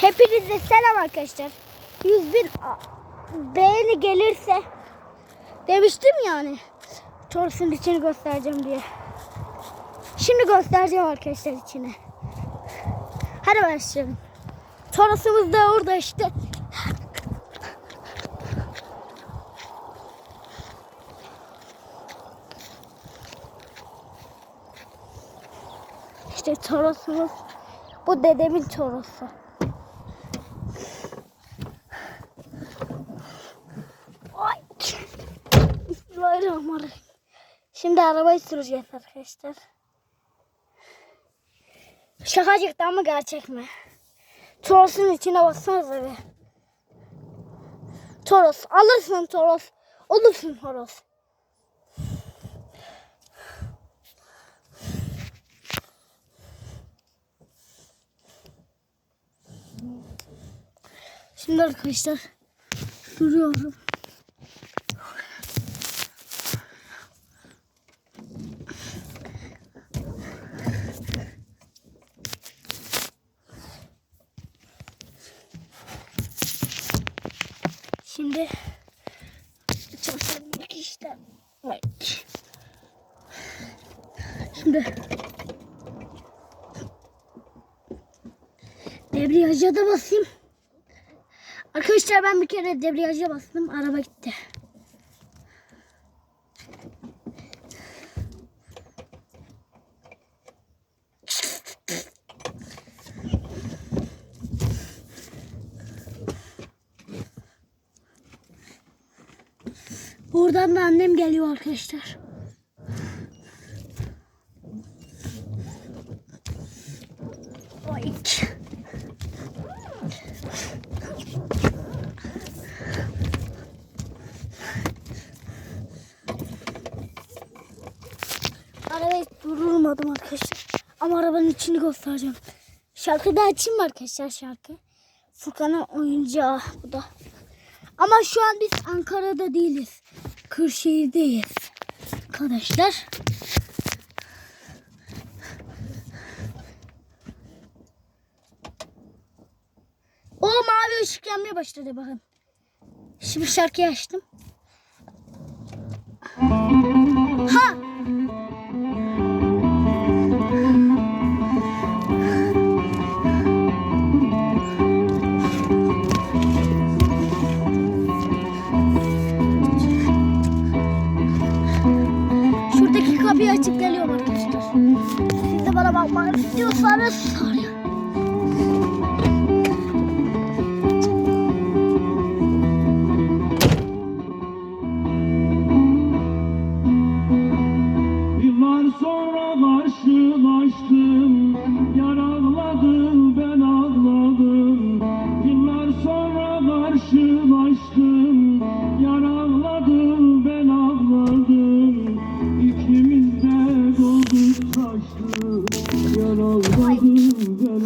Hepinize selam arkadaşlar. 100 bin beğeni gelirse demiştim yani. Toros'un içini göstereceğim diye. Şimdi göstereceğim arkadaşlar içini. Hadi başlayalım. Toros'umuz da orada işte. İşte Toros'umuz. Bu dedemin Toros'u. Bismillahirrahmanirrahim. Şimdi arabayı süreceğiz arkadaşlar. Şakacıktan mı gerçek mi? Toros'un içine bassanıza be. Toros. Alırsın Toros. Olursun Toros. Şimdi arkadaşlar duruyorum. Şimdi çalışalım işte. Bak. Şimdi debriyaja da basayım. Arkadaşlar ben bir kere debriyaja bastım. Araba gitti. Buradan da annem geliyor arkadaşlar. Ay. Arabayı durdurmadım arkadaşlar. Ama arabanın içini göstereceğim. Şarkı da açayım arkadaşlar şarkı? Furkan'ın oyuncağı bu da. Ama şu an biz Ankara'da değiliz. Kırşehir'deyiz. Arkadaşlar. O mavi ışık yanmaya başladı bakın. Şimdi şarkıyı açtım. Ha! Kapıyı açıp geliyorum arkadaşlar. Siz de bana bakmak istiyorsanız sorun. Taşlı yaralı güzel